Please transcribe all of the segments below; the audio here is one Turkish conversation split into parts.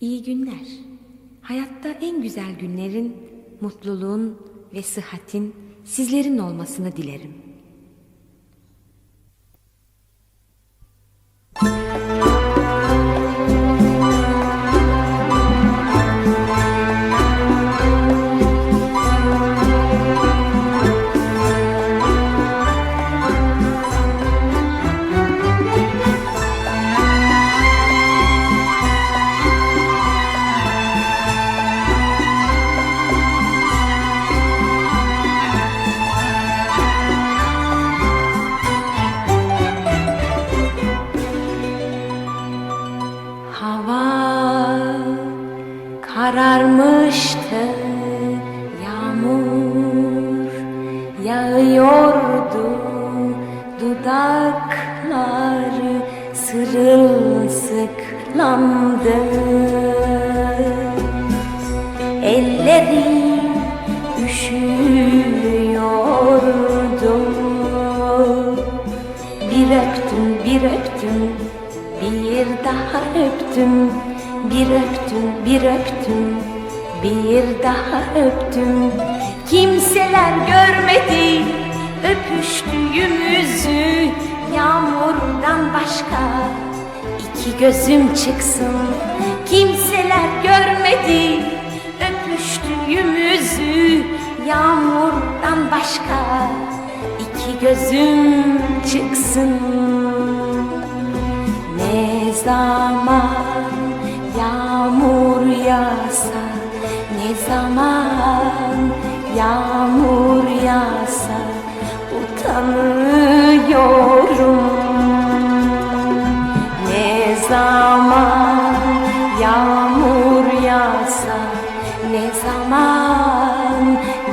İyi günler. Hayatta en güzel günlerin, mutluluğun ve sıhhatin sizlerin olmasını dilerim. Dudakları sırılsıklamdı. Elleri üşüyordu. Bir öptüm, bir öptüm, bir daha öptüm, bir öptüm, bir öptüm, bir daha öptüm. Kimseler görmedi öpüştüğümüzü yağmurdan başka iki gözüm çıksın. Kimseler görmedi öpüştüğümüzü yağmurdan başka iki gözüm çıksın. Ne zaman yağmur yağsa Ne zaman yağmur yağsa Utanıyorum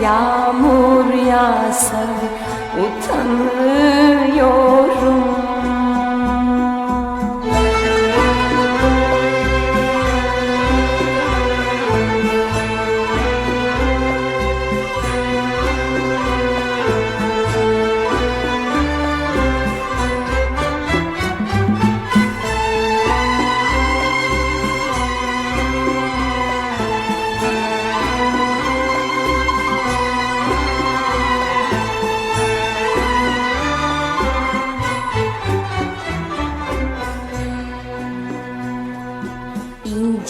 yağmur yağsa Utanıyorum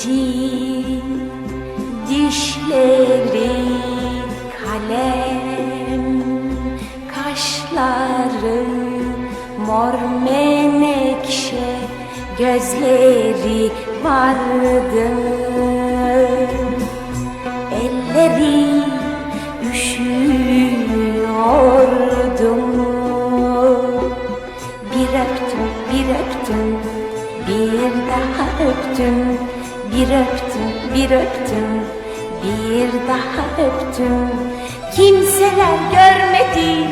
İnci dişleri kalem kaşları mor menekşe gözleri vardı. Elleri üşüyordu bir öptüm, bir öptüm, bir daha öptüm, bir öptüm, bir öptüm, bir daha öptüm. Kimseler görmedi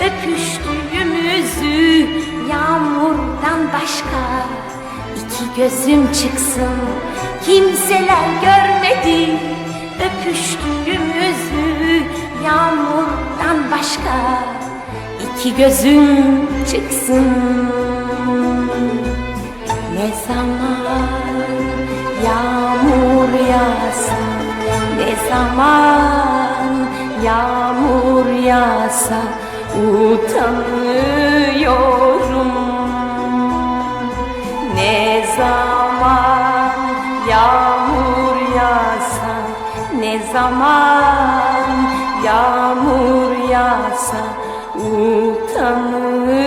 öpüştüğümüzü yağmurdan başka iki gözüm çıksın. Kimseler görmedi öpüştüğümüzü yağmurdan başka iki gözüm çıksın Ne zaman zaman yağmur yağsa Utanıyorum. Ne zaman yağmur yağsa Ne zaman yağmur yağsa utanıyorum